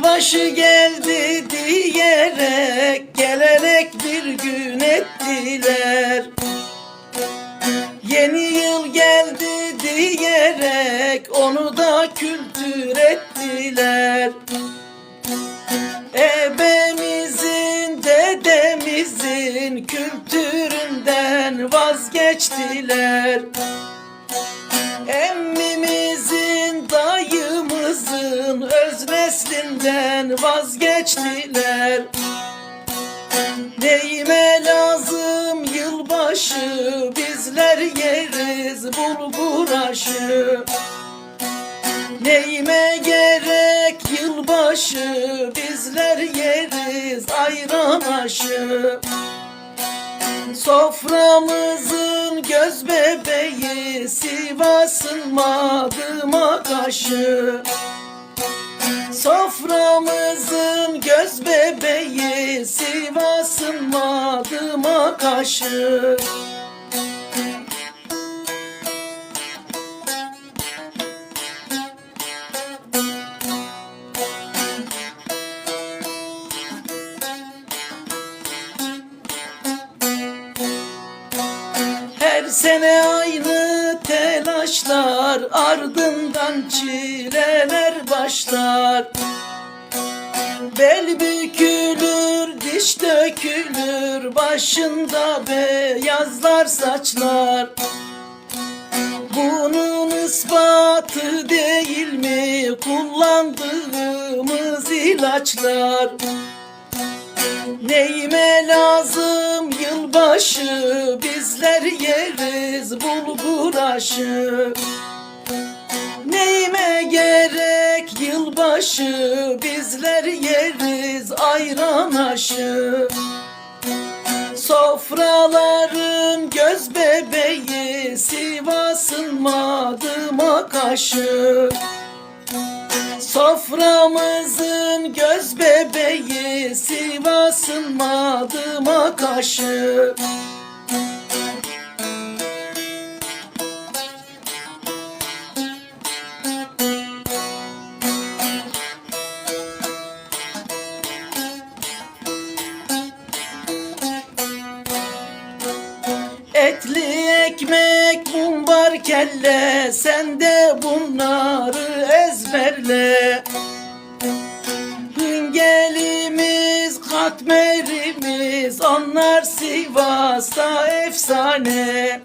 Yılbaşı geldi diyerek Gelerek bir gün ettiler Yeni yıl geldi diyerek Onu da kültür ettiler Ebemizin, dedemizin kültüründen vazgeçtiler. Neslinden vazgeçtiler. Neyime lazım yılbaşı, bizler yeriz bulgur aşı. Neyime gerek yılbaşı Bizler yeriz ayran aşı Soframızın göz bebeği Sivas'ın madıma kaşı Soframızın göz bebeği Sivas'ın madıma kaşı Her sene aynı telaşlar Ardından çileler başlar. Bel bükülür, diş dökülür Başında beyazlar saçlar. Bunun ispatı değil mi? Kullandığımız ilaçlar. Neyime lazım? Yılbaşı Bizler yeriz bulgur aşı yılbaşı Bizler yeriz ayran aşı Sofraların göz bebeği Sivas'ın madıma kaşı. Soframızın göz bebeği Sivas'ın madıma kaşı kelle sen de bunları ezberle. Hingelimiz katmerimiz onlar Sivas'ta efsane.